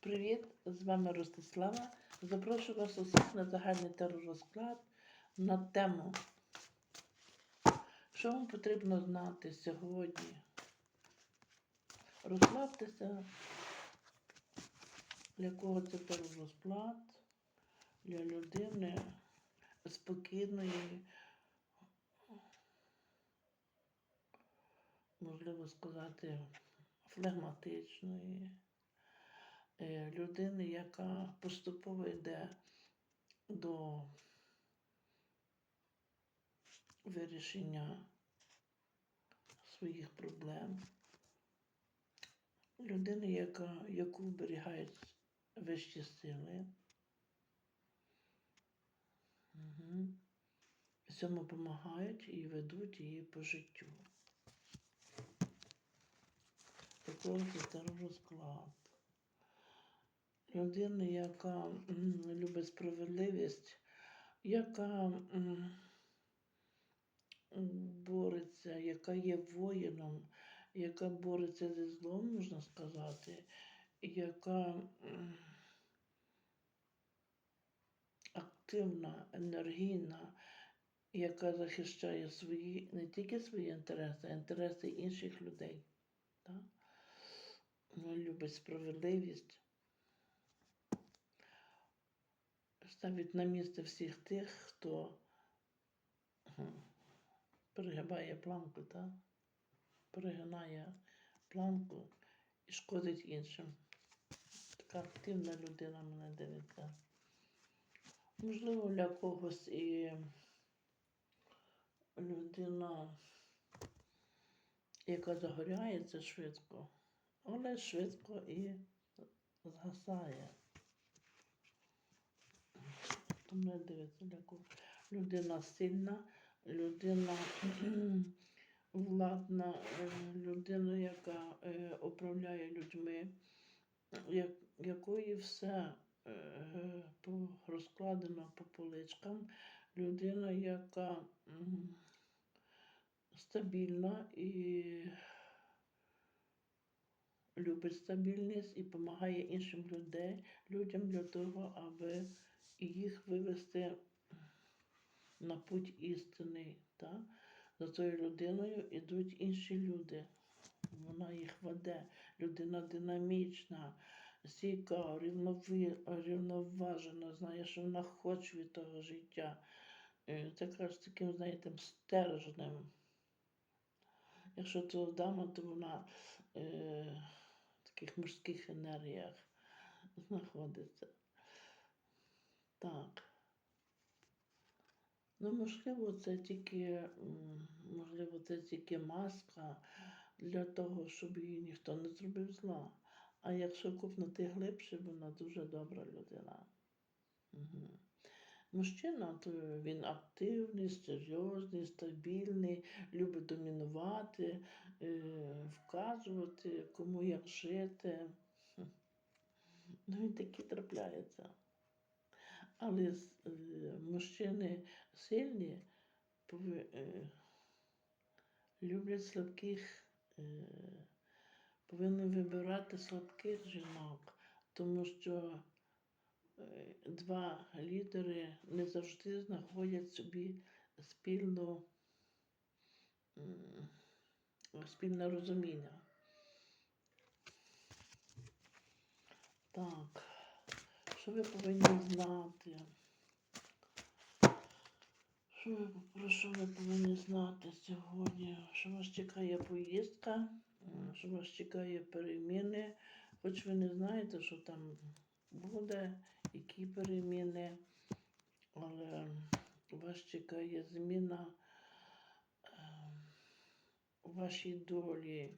Привіт! З вами Ростислава. Запрошую вас усіх на загальний теророзклад на тему. Що вам потрібно знати сьогодні? Розслабтеся. Для кого це теророзклад? Для людини спокійної, можливо сказати, флегматичної людини, яка поступово йде до вирішення своїх проблем. Людини, яка, яку оберігають вищі сили. Угу. Цьому допомагають і ведуть її по життю. Також це розклад людини, яка любить справедливість, яка бореться, яка є воїном, яка бореться зі злом, можна сказати, яка активна, енергійна, яка захищає свої, не тільки свої інтереси, а інтереси інших людей. Так? Любить справедливість. Ставить на місце всіх тих, хто перегибає планку, так? перегинає планку і шкодить іншим. Така активна людина мене дивиться. Можливо, для когось і людина, яка загоряється швидко, але швидко і згасає. Хто мене дивиться, кого? Людина сильна, людина владна, е, людина, яка е, управляє людьми, я- якої все е, по- розкладено по поличкам, людина, яка стабільна і любить стабільність і допомагає іншим людей, людям для того, аби їх вивести на путь істинний. Так? За тою людиною йдуть інші люди. Вона їх веде. Людина динамічна, стійка, рівноважена, знає, що вона хоче від того життя. Е, Така ж таким, знаєте, стержнем. Якщо то дама, то вона е, в таких мужських енергіях знаходиться. Так. Ну, можливо, це тільки, можливо, це тільки маска для того, щоб їй ніхто не зробив зла. А якщо купнути глибше, вона дуже добра людина. Угу. Мужчина, то він активний, серйозний, стабільний, любить домінувати, е, вказувати, кому як жити. Ну, він такий трапляється. Але е, мужчини сильні е, люблять слабких, е, повинні вибирати слабких жінок, тому що два лідери не завжди знаходять собі спільну, спільне розуміння. Так, що ви повинні знати? Що ви, про що ви повинні знати сьогодні? Що вас чекає поїздка, що вас чекає переміни, хоч ви не знаєте, що там буде, які переміни, але вас чекає зміна е, у вашій долі.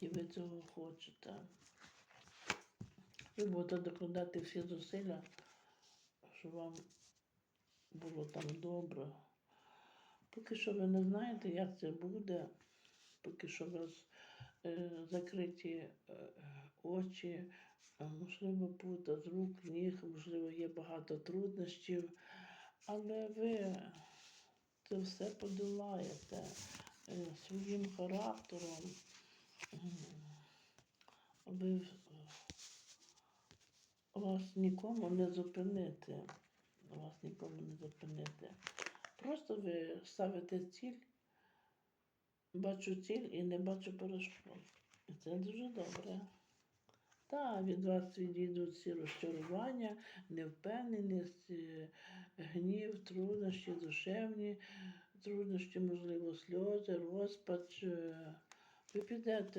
І ви цього хочете. Ви будете докладати всі зусилля, щоб вам було там добре. Поки що ви не знаєте, як це буде, поки що у вас е, закриті е, очі, е, можливо, пута з рук, ніг, можливо, є багато труднощів, але ви це все подолаєте е, своїм характером. ви в- вас нікому не зупинити. Вас нікому не зупинити. Просто ви ставите ціль, бачу ціль і не бачу перешкод. І це дуже добре. Так, від вас відійдуть всі розчарування, невпевненість, е, гнів, труднощі, душевні труднощі, можливо, сльози, розпач. е, Ви підете